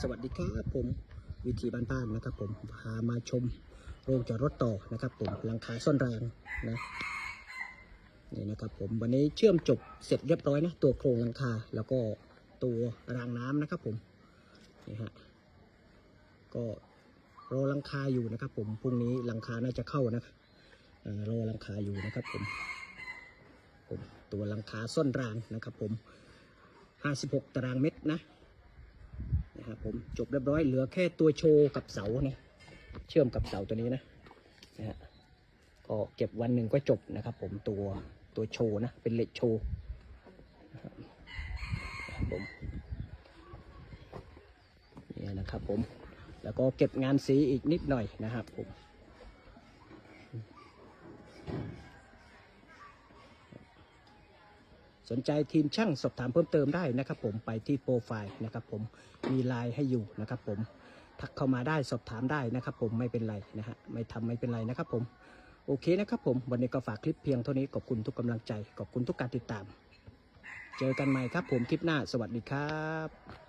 สวัสดีครับผมวิธีบ้านๆนะครับ ผมพามาชมโรงจอดรถต่อนะครับ ผมหลังคาซ่อนแรงนะนี่นะครับ ผมวันนี้เชื่อมจบเสร็จเรียบร้อยนะตัวโครงหลังคาแล้วก็ตัวรางน้ำนะครับ ผมนี่ฮะก็รอหลังคาอยู่นะครับ ผมพรุ่งนี้หลังคาน่าจะเข้านะรอหลังคาอยู่นะครับ ผมผมตัวหลังคาซ่อนรางนะครับ ผม 56 ตารางเมตรนะ นะครับผมจบเรียบร้อยเหลือแค่ตัวโชว์กับเสานะเชื่อมกับเสาตัวนี้นะนะฮะก็เก็บวันหนึ่งก็จบนะครับผมตัวตัวโชว์นะเป็นเหล็กโชว์นะครับผมนี่นะครับผมแล้วก็เก็บงานสีอีกนิดหน่อยนะครับผม สนใจทีมช่างสอบถามเพิ่มเติมได้นะครับ ผมไปที่โปรไฟล์นะครับผมมีไลน์ให้อยู่นะครับ ผมทักเข้ามาได้สอบถามได้นะครับ ผมไม่เป็นไรนะฮะไม่ทำไม่เป็นไรนะครับ ผมโอเคนะครับ ผมวันนี้ก็ฝากคลิปเพียงเท่านี้ขอบคุณทุกกำลังใจขอบคุณทุกการติดตาม เจอกันใหม่ครับ ผมคลิปหน้าสวัสดีครับ